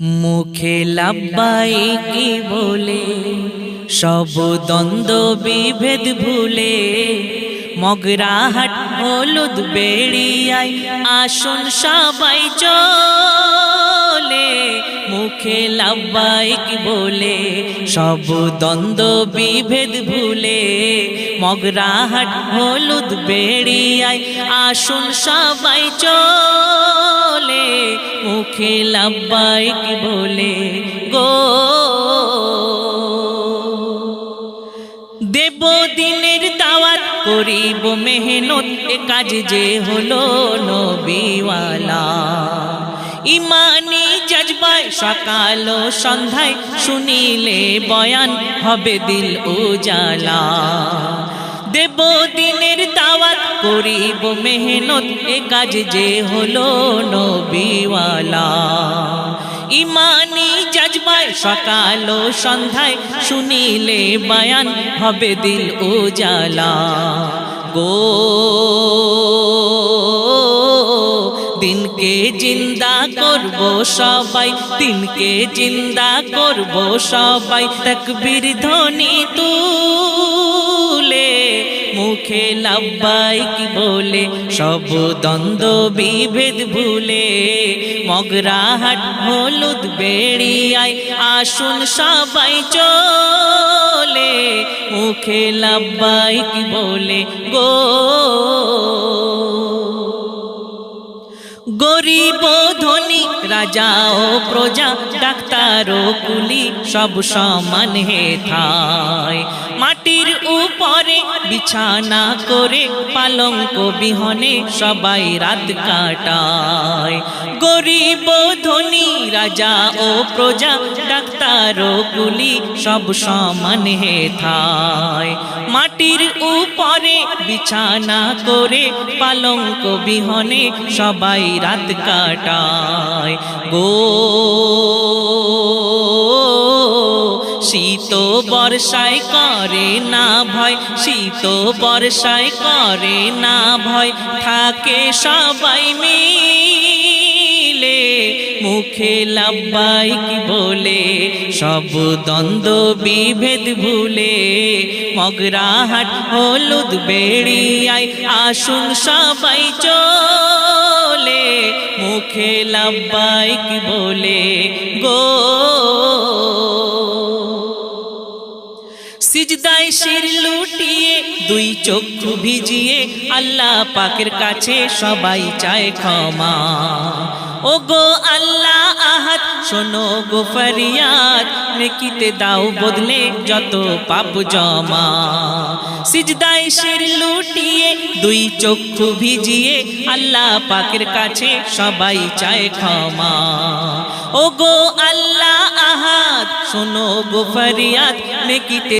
মুখে লাব্বাই কি বলে, সব দ্বন্দ্ব বিভেদ ভুলে মগরাহাট হলুদ বেড়িয়ায় আসুন সবাই চলে। মুখে লাব্বাইক বলে, সব দ্বন্দ্ব বিভেদ ভুলে মগরাহাট হলুদ বেড়িয়ায় আসুন সবাই চলে। মুখে লাব্বাইক বলে, গো। দেব দিনের দাওয়াত, করিব মেহনত কাজ যে হলো নবীওয়ালা। ইমানি জজবায় সকাল ও সন্ধ্যায় শুনিলে বয়ান হবে দিল উজালা। দেব দিনের দাওয়াত, করিব মেহনত, এ কাজ যে হলো নবীওয়ালা। ইমানি জজবায় সকাল ও সন্ধ্যায় শুনিলে বায়ান হবে দিল উজালা। গো দিনকে জিন্দা করব সবাই, দিনকে জিন্দা করব সবাই, তকবীর ধ্বনি তুলে মুখে লাব্বাইক বলে, সব দ্বন্দ্ব বিভেদ ভুলে। মগরাহাট হলুদ বেড়িয়ায় আসুন সবাই চলে। মুখে লাব্বাইক বলে, গো। গরিব রাজা ও প্রজা, ডাক্তার ও কুলি, সব সমান হে থায় মাটির উপরে বিছানা করে, পালঙ্ক বিহনে সবাই রাত কাটায়। গরিব ধনী, রাজা ও প্রজা, ডাক্তার ও কুলি, সব সমান হে থায় মাটির উপরে বিছানা করে, পালঙ্ক বিহনে সবাই রাত কাটায়। গো শীত বর্ষায় করে না ভয়, শীত বর্ষায় করে না ভয়, থাকে সবাই মিলে। মুখে লাব্বাইক বলে, সব দ্বন্দ্ব বিভেদ ভুলে। মগরাহাট হলুদ বেড়িয়ায় আসুন সবাই চলে মুখে লাভবাইক বলে গো সিজদায় শির লুটিয়ে দুই চক্ষু ভিজিয়ে আল্লাহ পাকের কাছে সবাই চায় ক্ষমা। ও গো আল্লাহ আহাত শোনো গো ফরিয়াদ, নেকিতে দাও বদলে যত পাপ জমা। সিজদায় শির লুটিয়ে দুই চক্ষু ভিজিয়ে আল্লাহ পাকের কাছে সবাই চায় ক্ষমা। ও গো আল্লাহ আহাত শোনো গো ফরিয়াদ, নেকিতে